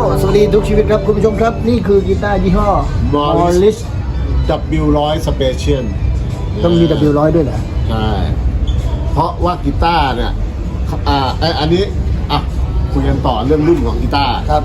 สวัสดีทุกชีวิตครับคุณผู้ชมครับ นี่คือกีตาร์ยี่ห้อ Morris Morris W100 Special ต้องมี W100 ด้วยเหรอใช่ เพราะว่ากีตาร์เนี่ยอ่าไอยอันนี้อะคุยกันต่อเรื่องรุ่นของกีตาร์ครับ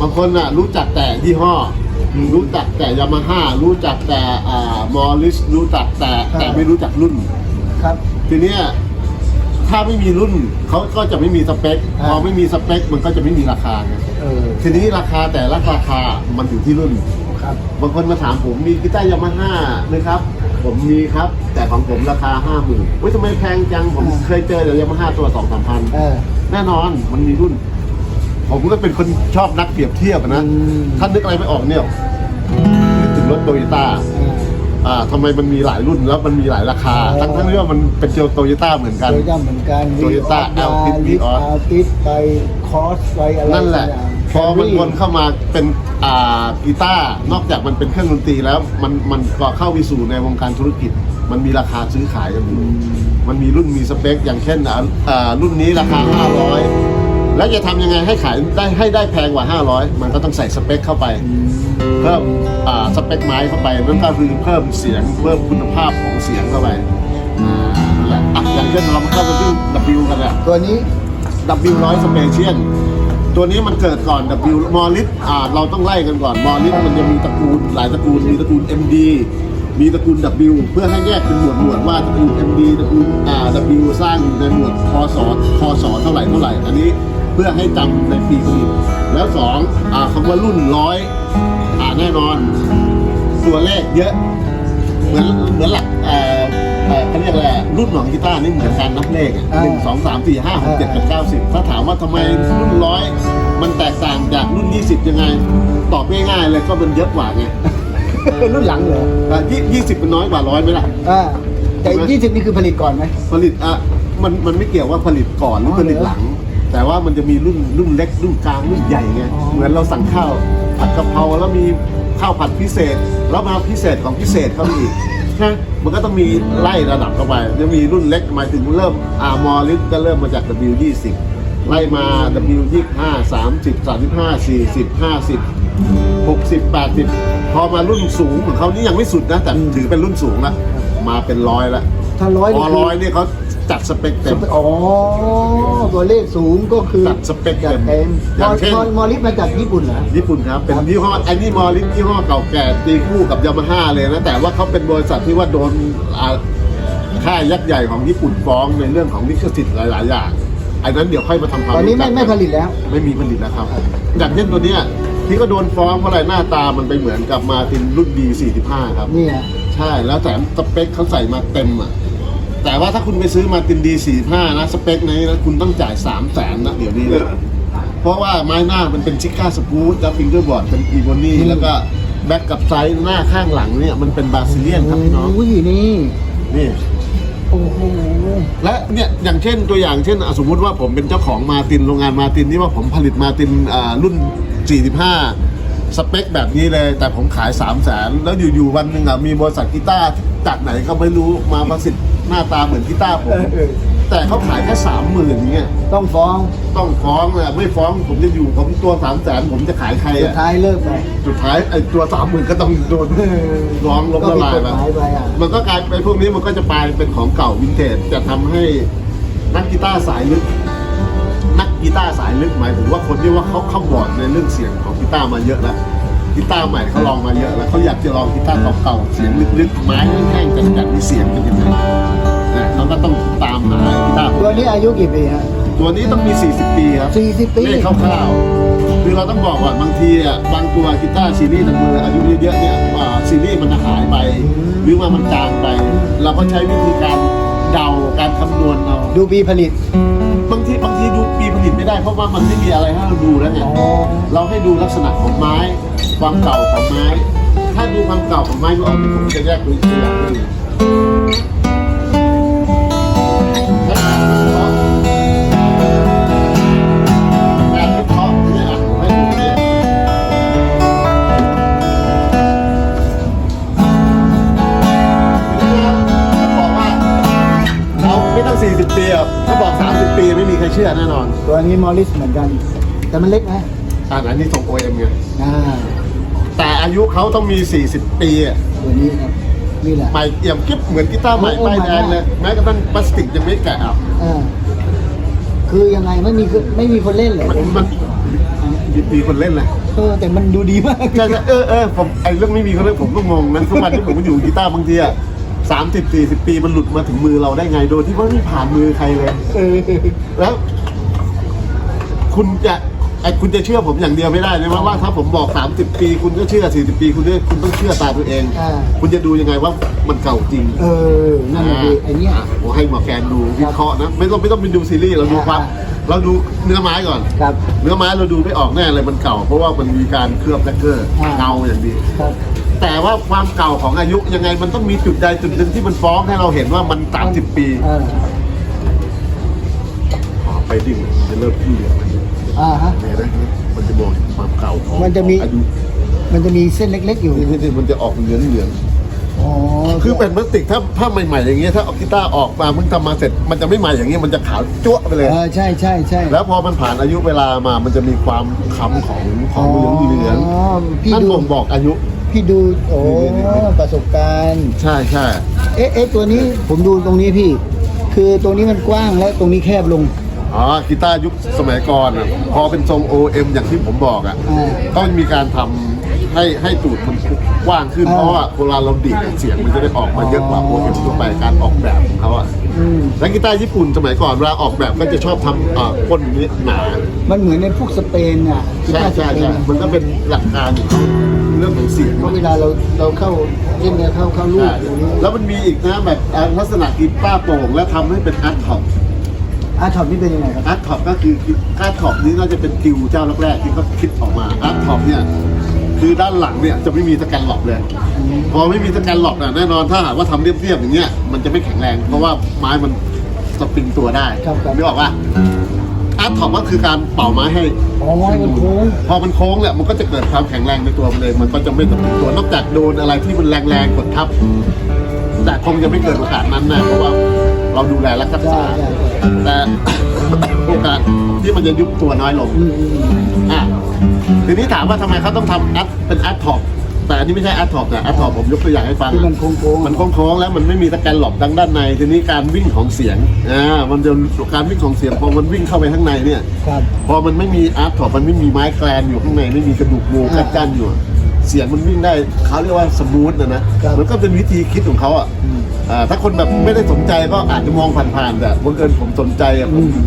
บางคนน่ะรู้จักแต่ยี่ห้อ รู้จักแต่ยามาฮ่ารู้จักแต่อ่ามอริสรู้จักแต่แต่ไม่รู้จักรุ่น ครับ ทีเนี้ย ถ้าไม่มีรุ่นเขาก็จะไม่มีสเปคอ่าพอไม่มีสเปคมันก็จะไม่มีราคาไงเออ ทีนี้ราคาแต่ละราคามันอยู่ที่รุ่น ครับ บางคนมาถามผมมีกีตาร์ยามาฮ่าไหมครับ ผมมีครับ แต่ของผมราคาห้าหมื่นเฮ้ยทำไมแพงจังผมอ่าเคยเจอแต่ยามาฮ่าตัวสองสามพันเออ แน่นอนมันมีรุ่น ผมก็เป็นคนชอบนักเปรียบเทียบอะนะ อืม ถ้านึกอะไรไม่ออกเนี่ยนึกถึงรถโตโยต้าเอออ่าทำไมมันมีหลายรุ่นแล้วมันมีหลายราคาอ๋อทั้งทั้งที่ว่ามันเป็นโตโยต้าเหมือนกัน โตโยต้าเหมือนกัน Toyota Altis ลิฟ Vios อาร์ติสไปคอสไปอะไรนั่นแหละสักย่างพอมัน Camry วนเข้ามาเป็นอ่ากีตาร์นอกจากมันเป็นเครื่องดนตรีแล้วมันมันก็เข้าไปสู่ในวงการธุรกิจ มันมีราคาซื้อขายกันอยู่มันมีรุ่นมีสเปค อย่างเช่นอ่าอ่ารุ่นนี้ราคา 500 แล้วจะทำยังไงให้ขายได้ให้ได้แพงกว่า 500 มันก็ต้องใส่สเปคเข้าไป เพิ่มอ่าสเปคไม้เข้าไปนั่นก็คือเพิ่มเสียงเพิ่มคุณภาพของเสียงเข้าไปอ่านั่นแหละอะอย่างเช่นเรามาเข้ากันที่ W กันแหละ ตัวนี้ W100 Special ตัวนี้มันเกิดก่อน W มอลิสอ่าเราต้องไล่กันก่อน มอลิสมันจะมีตระกูลหลายตระกูล มีตระกูล MD มีตระกูล W เพื่อให้แยกเป็นหมวดหมวดว่าตระกูล MD ตระกูลอ่า W สร้างในหมวดพศพศเท่าไหร่เท่าไหร่ อันนี้เพื่อให้จำในปีผลิตแล้วสองอ่าคำว่ารุ่นร้อยอ่าแน่นอน ตัวเลขเยอะ เหมือนเหมือนหลักเอ่อเอ่อเขาเรียกอะไรอะรุ่นของกีตาร์นี่เหมือนการนับเลขอะอ่าหนึ่งสองสามสี่ห้าหกเจ็ดแปดเก้าสิบถ้าถามว่าทำไมรุ่นร้อยมันแตกต่างจากรุ่นยี่สิบยังไง ตอบง่ายๆเลยก็มันเยอะกว่าไงรุ่นหลังเหรอยี่ยี่สิบมันน้อยกว่าร้อยไหมล่ะ อ่าแต่ยี่สิบนี่คือผลิตก่อนไหม ผลิตอะมันมันไม่เกี่ยวว่าผลิตก่อนหรืออ๋อผลิตหลัง แต่ว่ามันจะมีรุ่นรุ่นเล็กรุ่นกลางรุ่นใหญ่ไงอ๋อเหมือนเราสั่งข้าวผัดกะเพราแล้วมีข้าวผัดพิเศษ แล้วมาพิเศษของพิเศษเข้ามาอีกนะมันก็ต้องมีไล่ระดับเข้าไปจะมีรุ่นเล็กหมายถึงเริ่มอามอลิสก็เริ่มมาจาก W20 ไล่มา W25 30 35 40 50 60 80 พอมารุ่นสูงของเขานี่ยังไม่สุดนะ แต่ถือเป็นรุ่นสูงละมาเป็นร้อยละถ้าร้อยพนี่อคือร้อยนี่เขา จัดสเปคเต็ม อ๋อ ตัวเลขสูงก็คือจัดสเปคจัดเต็เต็มมอมย่าองเช่นมอมอลิสมาจากญี่ปุ่นเหรอ ญี่ปุ่นครับ เป็นครับยี่ห้อไอ้นี่มอริสยี่ห้อเก่าแก่ตีคู่กับยามาฮ่าเลยนะ แต่ว่าเขาเป็นบริษัทที่ว่าโดนอ่าค่ายยักษ์ใหญ่ของญี่ปุ่นฟ้องในเรื่องของลิขสิทธิ์หลาย ๆ อย่างอันนั้นเดี๋ยวค่อยมาทำความตอนนี้ไม่รู้จักไม่ผลิตแล้ว ไม่มีผลิตแล้วครับอย่างเช่นตัวเนี้ยที่ก็โดนฟ้องเพราะอะไรหน้าตามันไปเหมือนกับมาตินรุ่น B45 ครับนี่ไงใช่แล้วแถมสเปคเขาใส่มาเต็มอะ แต่ว่าถ้าคุณไปซื้อมาตินดีสี่ห้านะสเปคนี้นะคุณต้องจ่ายสามแสนนะเดี๋ยวนี้เลยเพราะว่าไม้หน้ามันเป็นชิก้าสกูตแล้วฟิงเกอร์บอร์ดเป็นอีโบนี่แล้วก็แบ็กกับไซส์หน้าข้างหลังเนี่ยมันเป็นบราซิเลียนครับพี่น้องอุ้ยนี่นี่โอ้โหและเนี่ยอย่างเช่นตัวอย่างเช่นอะสมมุติว่าผมเป็นเจ้าของมาตินโรงงานมาตินที่ว่าผมผลิตมาตินอ่ารุ่น 45 สเปคแบบนี้เลย แต่ผมขาย3 0 0แสนแล้วอยู่ๆวันหนึ่งอะมีบริษัทกีตาร์จากไหนก็ไม่รู้มาประสิทธิ์หน้าตาเหมือนกีตาร์ผมเออเออแต่เขาขายแค่สามหมื่นเงี้ยต้องฟ้องต้องฟ้องเลยไม่ฟ้องผมจะอยู่ผมตัวสามแสนผมจะขายใครสุดอะท้ายเลิกไป สุดท้ายไอ้ตัวสามหมื่นก็ต้องโดนเออร้องล้มก็ละผิดลายกฎหมายไปอะ มันก็กลายไปพวกนี้มันก็จะกลายเป็นของเก่าวินเทจจะทำให้นักกีตาร์สายลึก นักกีตาร์สายลึกหมายถึงว่าคนที่ว่าเขาเข้าบอร์ดในเรื่องเสียงของกี ตาร์มาเยอะแล้วกีตาร์ใหม่เขาลองมาเยอะแล้วเขาอยากจะลองกีตาร์เก่าๆเสียงลึกๆไม้แห้งๆจัดๆนี่เสียงเป็นยังไงนะเขาก็ต้องตามหากีตาร์ตัวนี้อายุกี่ปีฮะตัวนี้ต้องมี 40 ปีครับสี่สิบปีเลขคร่าวๆคือเราต้องบอกก่อนบางทีอะบางตัวกีตาร์ซีรีส์ต่างๆอายุเยอะๆเนี่ยอ่าซีรีส์มันจะหายไป หรือว่ามันจางไป เราก็ใช้วิธีการเดาการคำนวณเอาดูปีผลิต ไม่ได้เพราะว่ามันไม่มีอะไรให้เราดูแล้วไงอ๋อเราให้ดูลักษณะของไม้ ความเก่าของไม้ ถ้าดูความเก่าของไม้ก็ออกผมจะแยกตัวอย่างให้ดู 40 ปีอะถ้าบอก 30 ปีไม่มีใครเชื่อแน่นอนตัวนี้มอริสเหมือนกัน แต่มันเล็กนะอ่าอันนี้ทรง OM ไงอ่าแต่อายุเขาต้องมี 40 ปีอะตัวนี้ครับนี่แหละใหม่เอี่ยมกิ๊บเหมือนกีตาร์ใหม่โอ้โอ้ป้ายแดงใหม่เลยมากแม้กระทั่งพลาสติกยังไม่แกะอะอ่าคือยังไงไม่มีคือไม่มีคนเล่นเลยมันมันมีมีคนเล่นเลยเออแต่มันดูดีมากใช่ใช่เออเออผมไอ้เรื่องไม่มีคนเล่นผมก็งงนะทุกวันที่ผมอยู่กีตาร์บางทีอะ สามสิบสี่สิบปีมันหลุดมาถึงมือเราได้ไง โดยที่ว่าไม่ผ่านมือใครเลยเออแล้ว คุณจะไอ้คุณจะเชื่อผมอย่างเดียวไม่ได้นะว่าว่าถ้าผมบอก 30 ปี คุณก็เชื่อ 40 ปี คุณก็คุณต้องเชื่อตาตัวเอง อ่า คุณจะดูยังไงว่ามันเก่าจริง เออ นั่นแหละดิไอเนี้ยะผมให้หมอแกนดูวิเคราะห์นะไม่ต้องไม่ต้องไปดูซีรีส์เราดูความอ่าเราดูเนื้อไม้ก่อน ครับ เนื้อไม้เราดูไม่ออกแน่เลยมันเก่า เพราะว่ามันมีการเคลือบแลกเกอร์อ่าเงาอย่างดีครับ แต่ว่าความเก่าของอายุยังไงมันต้องมีจุดใดจุดหนึ่งที่มันฟ้องให้เราเห็นว่ามัน30ปีเอออ๋อไปดิ่งมันจะเริ่มที่เหลืองแล้วอ่าฮะ เนี่ยนะมันจะบอกถึงความเก่าของมันจะมีของอายุมันจะมีเส้นเล็ก ๆ อยู่ นี่นี่มันจะออกเหลืองเหลืองอ๋อๆคือเป็นพลาสติกถ้าถ้าใหม่ๆอย่างเงี้ยถ้าเอากีตาร์ออกมาเพิ่งทำมาเสร็จ มันจะไม่ใหม่อย่างเงี้ยมันจะขาวจั๊วะไปเลย เออ ใช่ใช่ใช่แล้วพอมันผ่านอายุเวลามามันจะมีความค้ำของของเหลืองเหลืองอ๋อพี่นั่นดู บ่งบอกอายุ พี่ดูโอ้นี่นี่นี่ประสบการณ์ ใช่ใช่เอ๊ะเอ๊ะตัวนี้ผมดูตรงนี้พี่ คือตรงนี้มันกว้างแล้วตรงนี้แคบลงอ๋อกีตาร์ยุคสมัยก่อนอะพอเป็นทรง OM อย่างที่ผมบอกอะอ่าต้องมีการทำให้ให้ตูดมันกว้างขึ้นอ่าเพราะว่าเวลาเราดีดอะเสียงมันจะได้ออกมาเยอะกว่า OM ทั่วไปการออกแบบของเขาอะอืมแล้วกีตาร์ญี่ปุ่นสมัยก่อนเวลาออกแบบก็จะชอบทำอ่าก้นนี้หนา มันเหมือนในพวกสเปนอะกีใช่ตาร์สใช่เปนใช่อะมันก็เป็นหลักการของ เขาเรื่องของเสียงเพราะเวลาเราเราเข้าเล่นเนี่ยเข้าเข้าลูกใช่อย่างนี้แล้วมันมีอีกนะแบบอ่าลักษณะกีตาร์โปร่งแล้วทำให้เป็นอาร์ตท็อปอาร์ช็อปนี่เป็นยังไงครับอาร์ตท็อปก็คืออาร์ตท็อปนี้น่าจะเป็นกิวเจ้าแรกๆที่เขาคิดออกมาอาร์ตท็อปเนี่ยคือด้านหลังเนี่ยจะไม่มีสแกนหลอกเลย พอไม่มีสแกนหลอกน่ะแน่นอนถ้าหากว่าทำเรียบๆอย่างเงี้ยมันจะไม่แข็งแรง เพราะว่าไม้มันสปริงตัวได้ครับครับนึกออกว่า อาร์ตท็อปก็คือการเป่าไม้ให้ อ๋อมันโค้งพอมันโค้งเนี่ยมันก็จะเกิดความแข็งแรงในตัวมันเลย มันก็จะไม่สปริงตัวนอกจากโดนอะไรที่มันแรงๆกดทับ แต่คงจะไม่เกิดโอกาสนั้นนะเพราะว่าเราดูแลและรักษาแต่โอกาสที่มันจะยุบตัวน้อยลงอะทีนี้ถามว่าทำไมเขาต้องทำอัดเป็นอัดท็อป แต่อันนี้ไม่ใช่อัดท็อปนะอัดท็อปผมยกตัวอย่างให้ฟังที่มันโค้งโค้งมันโค้งๆแล้วมันไม่มีตะแกรงหลบดังด้านใน ทีนี้การวิ่งของเสียงอ่ามันจะการวิ่งของเสียงพอมันวิ่งเข้าไปข้างในเนี่ยครับพอมันไม่มีอาร์ตท็อปมันไม่มีไม้แกลนอยู่ข้างในไม่มีกระดูกงูกั้นกั้นอยู่ เสียงมันวิ่งได้เขาเรียกว่าสมูทนะนะครับมันก็เป็นวิธีคิดของเขาอะอืมอ่าถ้าคนแบบไม่ได้สนใจก็อาจจะมองผ่านๆแต่บังเอิญผมสนใจอะผมอืม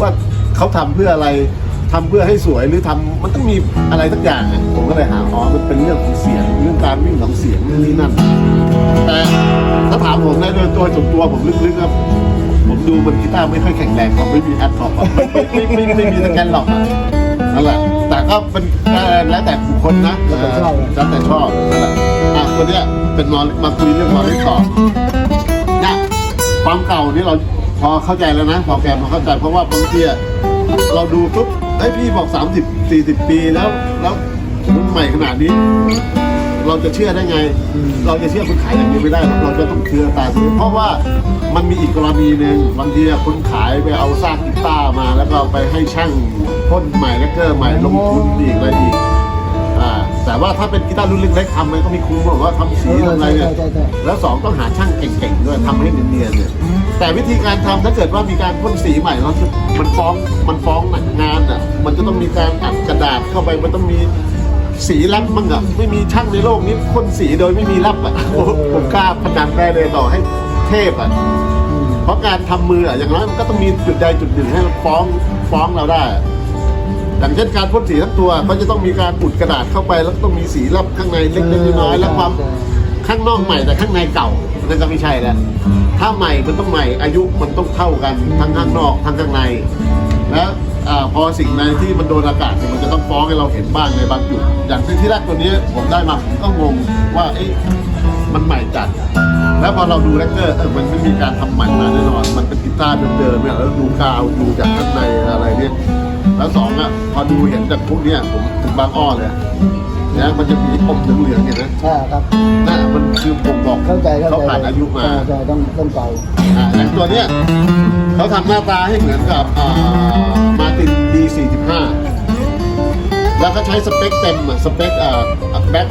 ว่าเขาทำเพื่ออะไร ทำเพื่อให้สวยหรือทำมันต้องมีอะไรสักอย่างอะผมก็เลยหาอ๋อมันเป็นเรื่องของเสียงเรื่องการวิ่งของเสียงเรื่องนี้นั่น แต่ถ้าถามผมนะโดยตัวส่วนตัวผมลึกๆครับ ผมดูมันกีตาร์ไม่ค่อยแข็งแรงผมไม่มีแอดท็อปอะไม่ไม่ไม่ไม่มีสแกนหรอกอะนั่นแหละแต่ก็เป็นเอ่อแล้วแต่บุคคลนะแล้วแต่ชอบ แล้วแต่ชอบนั่นแหละอะวันเนี้ยเป็นมอมาคุยเรื่องมอลลี่ต่อ เนี่ยความเก่านี่เราพอเข้าใจแล้วนะพอแกพอเข้าใจเพราะว่าบางทีอะ เราดูปุ๊บไอ้ยพี่บอก 30 40 ปีแล้ว แล้วมันใหม่ขนาดนี้ เราจะเชื่อได้ไง เราจะเชื่อคนขายอย่างนี้ไม่ได้หรอกเราจะต้องเชื่อตาซื้อเพราะว่ามันมีอีกกรณีหนึ่งบางทีอะคนขายไปเอาซากกีตาร์มา แล้วก็ไปให้ช่างพ่นใหม่แล้วก็ใหม่ลงทุนอีกอะไรอีก แต่ว่าถ้าเป็นกีตาร์รุ่นเล็กๆทำมันก็มีคุ้มหรอกว่าทำสีเออทำอะไรเนี่ยใช่ใช่ใช่แล้วสองต้องหาช่างเก่งๆด้วยทำให้เนียนๆเนี่ยแต่วิธีการทำถ้าเกิดว่ามีการพ่นสีใหม่แล้วมันฟ้องมันฟ้องหนักงานอะมันจะต้องมีการอัดกระดาษเข้าไปมันต้องมีสีรับมั่งอะไม่มีช่างในโลกนี้พ่นสีโดยไม่มีรับอะผมผมกล้าพนันได้เลยต่อให้เทพอะอืมเพราะการทำมืออะอย่างน้อยมันก็ต้องมีจุดใดจุดหนึ่งให้มันฟ้องฟ้องเราได้ อะอย่างเช่นการพ่นสีทั้งตัวเขาจะต้องมีการอุดกระดาษเข้าไปแล้วก็ต้องมีสีรับข้างในเล็กๆน้อยๆและความข้างนอกใหม่แต่ข้างในเก่านั่นก็ไม่ใช่แล้วถ้าใหม่มันต้องใหม่อายุมันต้องเท่ากันทั้งข้างนอกทั้งข้างใน แล้วอาพอสิ่งในที่มันโดนอากาศเนี่ยมันจะต้องฟ้องให้เราเห็นบ้างในบางจุดอย่างที่ที่แรกตัวนี้ผมได้มาผมก็งงว่าเอ๊ะมันใหม่จัด แล้วพอเราดูแรกเกอร์เออมันไม่มีการทำใหม่มาแน่นอน มันเป็นกีตาร์เดิมๆเนี่ยแล้วดูกาวดูจากข้างในอะไรเนี่ย แล้วสองอะพอดูเห็นจากพวกเนี้ยผมถึงบางอ้อเลยนะมันจะมีอมเหลืองๆอย่างนี้นะใช่ครับนั่นมันคือผมบอกเข้าใจเข้าใจเขาผ่านอายุมาใช่ใช่ต้องต้องเก่าอ่าอย่างตัวเนี้ยเขาทำหน้าตาให้เหมือนกับอ่ามาติน D45 แแล้วก็ใช้สเปคเต็มอะสเปคอ่าแบ็ค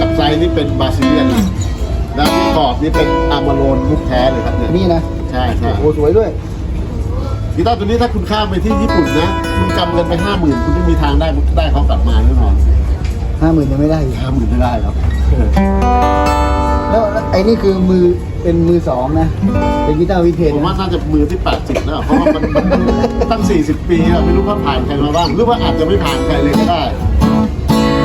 กับไซด์นี่เป็นบาซิเลียนนะแล้วที่ขอบนี่เป็นอามาโลนมุกแท้เลยครับเนี่ยนี่นะใช่ใช่โอ้สวยด้วย กีตาร์ตัวนี้ถ้าคุณข้ามไปที่ญี่ปุ่นนะคุณกำเงินไปห้าหมื่นคุณไม่มีทางได้ได้เขากลับมาแน่นอนห้าหมื่นยังไม่ได้อีกห้าหมื่นไม่ได้ครับแล้วแล้วไอ้นี่คือมือเป็นมือสองนะ เป็นกีตาร์วินเทจผมว่านะน่าจะมือที่แปดสิบแล้วเพราะว่ามันมันตั้งสี่สิบปีอะไม่รู้ว่าผ่านใครมาบ้างหรือว่าอาจจะไม่ผ่านใครเลยก็ได้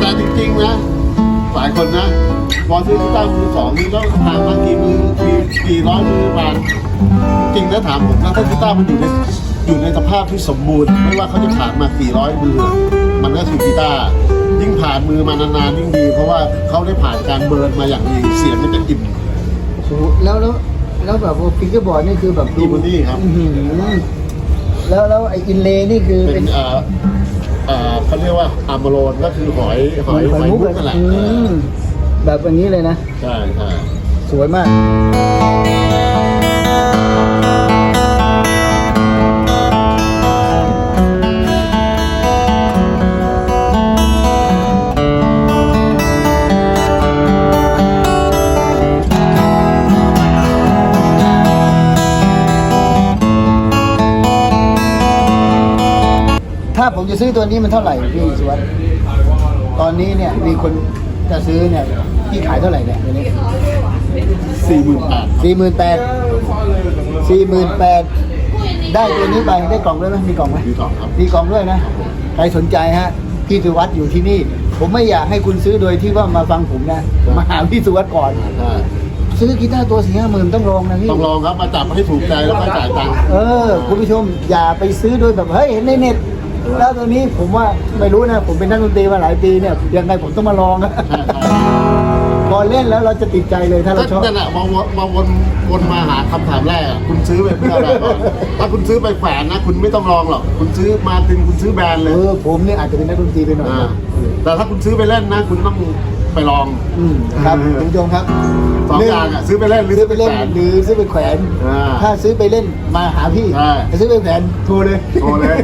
แต่จริงๆนะหลายคนนะพอซื้อกีตาร์มือสองนี่ก็ผ่านมากี่มือกี่กี่ร้อยมือผ่าน จริงนะถามผมนะถ้ากีตาร์มันอยู่ในอยู่ในสภาพที่สมบูรณ์ ไม่ว่าเขาจะผ่านมากี่ร้อยมือ มันก็คือกีตาร์ยิ่งผ่านมือมานานๆยิ่งดีเพราะว่าเขาได้ผ่านการเบิร์นมาอย่างดีเสียงมันจะอิ่ม โอ้โหแล้วแล้วแล้วแบบว่าฟิงเกอร์บอร์ดนี่คือแบบอีโมนี่ครับ อื้อหือแล้วแล้วไอ้อินเลย์นี่คือเป็เป็นน เอ่อเอ่อเขาเรียกว่าอาร์มโลนก็คือหอยหอยหอยมุกนั่นแหละอืมแบบอย่างนี้เลยนะ ใช่ใช่ สวยมาก ถ้าผมจะซื้อตัวนี้มันเท่าไหร่พี่สุวัสด์ตอนนี้เนี่ยมีคนจะซื้อเนี่ยพี่ขายเท่าไหร่เนี่ยตัวนี้สี่หมื่นแปดสี่หมื่นแปดสี่หมื่นแปดได้ตัวนี้ไปได้กล่องด้วยไหมมีกล่องไหมดีสองครับมีกล่องด้วยนะใครสนใจฮะพี่สุวัสด์อยู่ที่นี่ ผมไม่อยากให้คุณซื้อโดยที่ว่ามาฟังผมนะมาหาพี่สุวัสด์ก่อนใช่ซื้อกีตาร์ตัวสี่ห้าหมื่นต้องลองนะพี่ต้องลองครับมาจับให้ถูกใจแล้วก็จ่ายตังค์เออ คุณผู้ชมอย่าไปซื้อโดยแบบเฮ้ยเห็นในเน็ต แล้วตัวนี้ผมว่าไม่รู้นะ ผมเป็นนักดนตรีมาหลายปีเนี่ยยังไงผมต้องมาลองนะใช่ใช่พอเล่นแล้วเราจะติดใจเลยถ้าเราชก็อบนั่นแหละมาวนมาวนวนมาหาคำถามแรกอะคุณซื้อไปเพื่ออะไรก่อนถ้าคุณซื้อไปแขวนนะ คุณไม่ต้องลองหรอกคุณซื้อมาตินคุณซื้อแบรนด์เลเอยอผมเนี่ยอาจจะเป็นนักดนตรีไปหน่อยอ่าแต่ถ้าคุณซื้อไปเล่นนะ คุณต้องไปลอง อืมครับคุณผู้ชมครับสองอย่างอะซื้อไปเล่นหรือซื้อไปเล่นแขวน หรือซื้อไปแขวนอ่าถ้าซื้อไปเล่นมาหาพี่ใช่ ถ้าซื้อไปแขวนโทรเลย โทรเลย